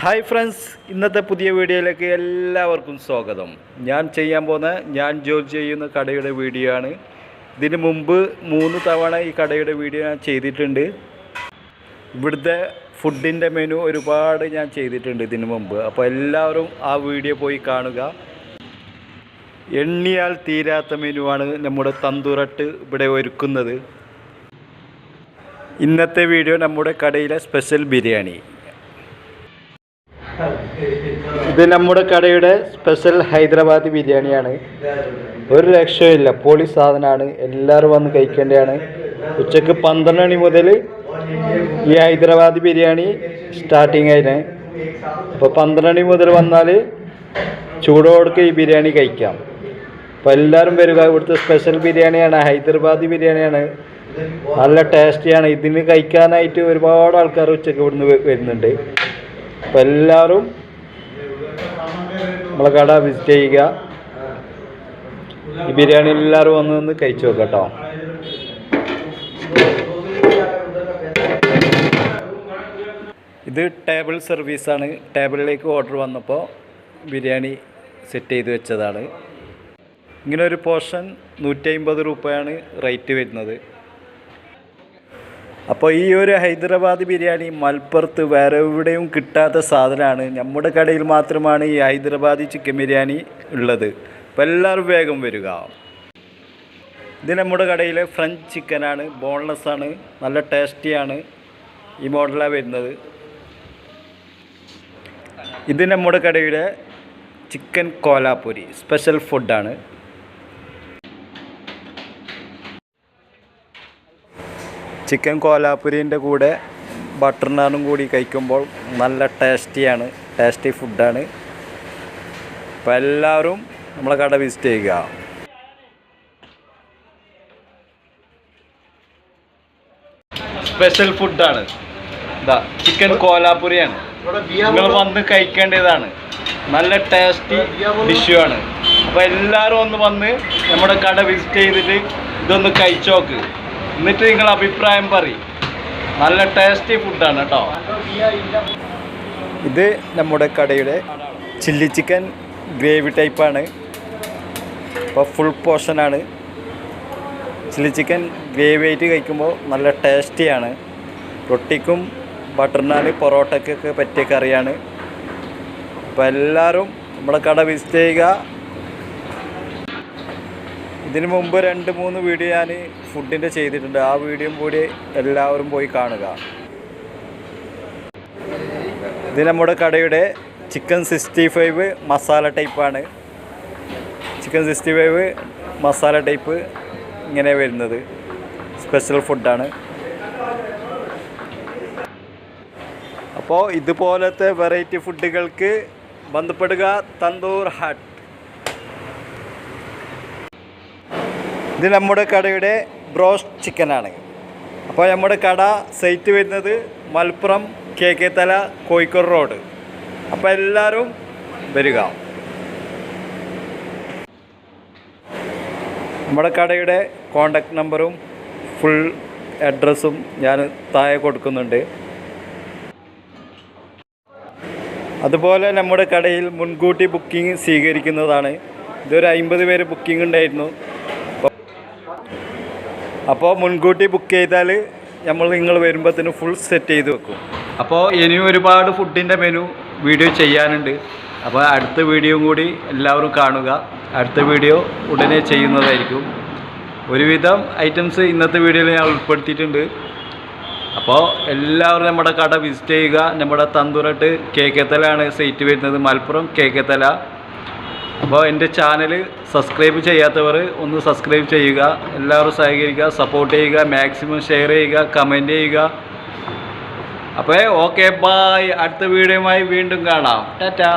Hi friends ഇന്നത്തെ പുതിയ വീഡിയോയിലേക്ക് എല്ലാവർക്കും സ്വാഗതം. ഞാൻ ചെയ്യാൻ പോകുന്ന ഞാൻ ജോലി ചെയ്യുന്ന കടയുടെ വീഡിയോ ആണ്. ഇതിന് മുമ്പ് മൂന്ന് തവണ ഈ കടയുടെ വീഡിയോ ഞാൻ ചെയ്തിട്ടുണ്ട്. ഇവിടുത്തെ ഫുഡിന്റെ മെനു ഒരുപാട് ഞാൻ ചെയ്തിട്ടുണ്ട് ഇതിന് മുമ്പ്. അപ്പോൾ എല്ലാവരും ആ വീഡിയോ പോയി കാണുക. എണ്ണിയാൽ തീരാത്ത മെനുവാണ് നമ്മുടെ തന്തൂറട്ട് ഇവിടെ ഒരുക്കുന്നത്. ഇന്നത്തെ വീഡിയോ നമ്മുടെ കടയിലെ സ്പെഷ്യൽ ബിരിയാണി. ഇത് നമ്മുടെ കടയുടെ സ്പെഷ്യൽ ഹൈദരാബാദി ബിരിയാണിയാണ്. ഒരു രക്ഷയില്ല പൊളി സാധനമാണ് എല്ലാവരും വന്ന് കഴിക്കേണ്ടതാണ്. ഉച്ചയ്ക്ക് പന്ത്രണ്ട് മണി മുതൽ ഈ ഹൈദരാബാദി ബിരിയാണി സ്റ്റാർട്ടിങ് ആയിന്. അപ്പോൾ പന്ത്രണ്ട് മണി മുതൽ വന്നാൽ ചൂടോടൊക്കെ ഈ ബിരിയാണി കഴിക്കാം. അപ്പോൾ എല്ലാവരും വരിക. ഇവിടുത്തെ സ്പെഷ്യൽ ബിരിയാണിയാണ്. ഹൈദരാബാദി ബിരിയാണിയാണ്. നല്ല ടേസ്റ്റിയാണ് ഇതിന് കഴിക്കാനായിട്ട് ഒരുപാട് ആൾക്കാർ ഉച്ചയ്ക്ക് ഇവിടുന്ന് വരുന്നുണ്ട്. അപ്പോൾ എല്ലാവരും നമ്മളെ കട വിസിറ്റ് ചെയ്യുക. ഈ ബിരിയാണി എല്ലാവരും വന്ന് നിന്ന് കഴിച്ചു നോക്കാം കേട്ടോ. ഇത് ടേബിൾ സർവീസാണ് ടേബിളിലേക്ക് ഓർഡർ വന്നപ്പോൾ ബിരിയാണി സെറ്റ് ചെയ്ത് വെച്ചതാണ്. ഇങ്ങനൊരു പോർഷൻ നൂറ്റി അമ്പത് രൂപയാണ് റേറ്റ് വരുന്നത്. അപ്പോൾ ഈ ഒരു ഹൈദരാബാദ് ബിരിയാണി മലപ്പുറത്ത് വേറെ എവിടെയും കിട്ടാത്ത സാധനമാണ്. നമ്മുടെ കടയിൽ മാത്രമാണ് ഈ ഹൈദരാബാദി ചിക്കൻ ബിരിയാണി ഉള്ളത്. അപ്പോൾ എല്ലാവരും വേഗം വരിക. ഇത് നമ്മുടെ കടയിലെ ഫ്രഞ്ച് ചിക്കനാണ്. ബോൺലെസ് ആണ്. നല്ല ടേസ്റ്റിയാണ് ഈ മോഡലാണ് വരുന്നത്. ഇത് നമ്മുടെ കടയുടെ ചിക്കൻ കോലാപ്പൊരി. സ്പെഷ്യൽ ഫുഡാണ്. ചിക്കൻ കോലാപ്പുരീന്റെ കൂടെ ബട്ടർ നാനും കൂടി കഴിക്കുമ്പോൾ നല്ല ടേസ്റ്റിയാണ് ടേസ്റ്റി ഫുഡാണ്. അപ്പോൾ എല്ലാവരും നമ്മളെ കട വിസിറ്റ് ചെയ്യുക. സ്പെഷ്യൽ ഫുഡാണ്. ഇതാ ചിക്കൻ കോലാപ്പുരിയാണ്. നിങ്ങൾ വന്ന് കഴിക്കേണ്ടതാണ്. നല്ല ടേസ്റ്റി ഡിഷുമാണ് അപ്പോൾ എല്ലാവരും ഒന്ന് വന്ന് നമ്മുടെ കട വിസിറ്റ് ചെയ്തിട്ട് ഇതൊന്ന് കഴിച്ചോക്ക് എന്നിട്ട് നിങ്ങൾ അഭിപ്രായം പറയും. നല്ല ടേസ്റ്റി ഫുഡാണ് കേട്ടോ ഇത് നമ്മുടെ കടയുടെ ചില്ലി ചിക്കൻ ഗ്രേവി ടൈപ്പാണ് അപ്പോൾ ഫുൾ പോർഷനാണ് ചില്ലി ചിക്കൻ ഗ്രേവി ആയിട്ട് കഴിക്കുമ്പോൾ നല്ല ടേസ്റ്റിയാണ് റൊട്ടിക്കും ബട്ടർ നാൻ പൊറോട്ടയ്ക്കൊക്കെ പറ്റിയ കറിയാണ്. അപ്പോൾ എല്ലാവരും നമ്മുടെ കട വിസിറ്റ് ചെയ്യുക. ഇതിന് മുമ്പ് രണ്ട് മൂന്ന് വീഡിയോ ഞാൻ ഫുഡിന്റെ ചെയ്തിട്ടുണ്ട്. ആ വീഡിയോ കൂടി എല്ലാവരും പോയി കാണുക. ഇത് നമ്മുടെ കടയുടെ ചിക്കൻ സിക്സ്റ്റി ഫൈവ് മസാല ടൈപ്പാണ് chicken sixty five masala type ഇങ്ങനെ വരുന്നത്. സ്പെഷ്യൽ ഫുഡാണ് അപ്പോൾ ഇതുപോലത്തെ വെറൈറ്റി ഫുഡുകൾക്ക് ബന്ധപ്പെടുക. തന്തൂർ ഹട്ട്. ഇത് നമ്മുടെ കടയുടെ ബ്രോസ്റ്റ് ചിക്കനാണ്. അപ്പോൾ നമ്മുടെ കട സൈറ്റ് വരുന്നത് മലപ്പുറം കെ കെ തല കോഴിക്കോട് റോഡ് അപ്പോൾ എല്ലാവരും വരിക. നമ്മുടെ കടയുടെ കോണ്ടാക്ട് നമ്പറും ഫുൾ അഡ്രസ്സും ഞാൻ താഴെ കൊടുക്കുന്നുണ്ട്. അതുപോലെ നമ്മുടെ കടയിൽ മുൻകൂട്ടി ബുക്കിംഗ് സ്വീകരിക്കുന്നതാണ്. ഇതൊരു അമ്പത് പേര് ബുക്കിംഗ് ഉണ്ടായിരുന്നു. അപ്പോൾ മുൻകൂട്ടി ബുക്ക് ചെയ്താൽ നമ്മൾ നിങ്ങൾ വരുമ്പോഴത്തേന് ഫുൾ സെറ്റ് ചെയ്ത് വെക്കും. അപ്പോൾ ഇനിയും ഒരുപാട് ഫുഡിന്റെ മെനു വീഡിയോ ചെയ്യാനുണ്ട്. അപ്പോൾ അടുത്ത വീഡിയോ കൂടി എല്ലാവരും കാണുക. അടുത്ത വീഡിയോ ഉടനെ ചെയ്യുന്നതായിരിക്കും. ഒരുവിധം ഐറ്റംസ് ഇന്നത്തെ വീഡിയോയിൽ ഞാൻ ഉൾപ്പെടുത്തിയിട്ടുണ്ട്. അപ്പോൾ എല്ലാവരും നമ്മുടെ കട വിസിറ്റ് ചെയ്യുക. നമ്മുടെ തന്തുരട്ട് കേക്കത്തലാണ് സൈറ്റ് വരുന്നത്. മലപ്പുറം കേക്കത്തല അപ്പോൾ എന്റെ ചാനൽ സബ്സ്ക്രൈബ് ചെയ്യാത്തവർ ഒന്ന് സബ്സ്ക്രൈബ് ചെയ്യുക. എല്ലാവരും സഹകരിക്കുക സപ്പോർട്ട് ചെയ്യുക മാക്സിമം ഷെയർ ചെയ്യുക കമന്റ് ചെയ്യുക. അപ്പോൾ ഓക്കെ ബായ് അടുത്ത വീഡിയോയുമായി വീണ്ടും കാണാം. ടാറ്റാ.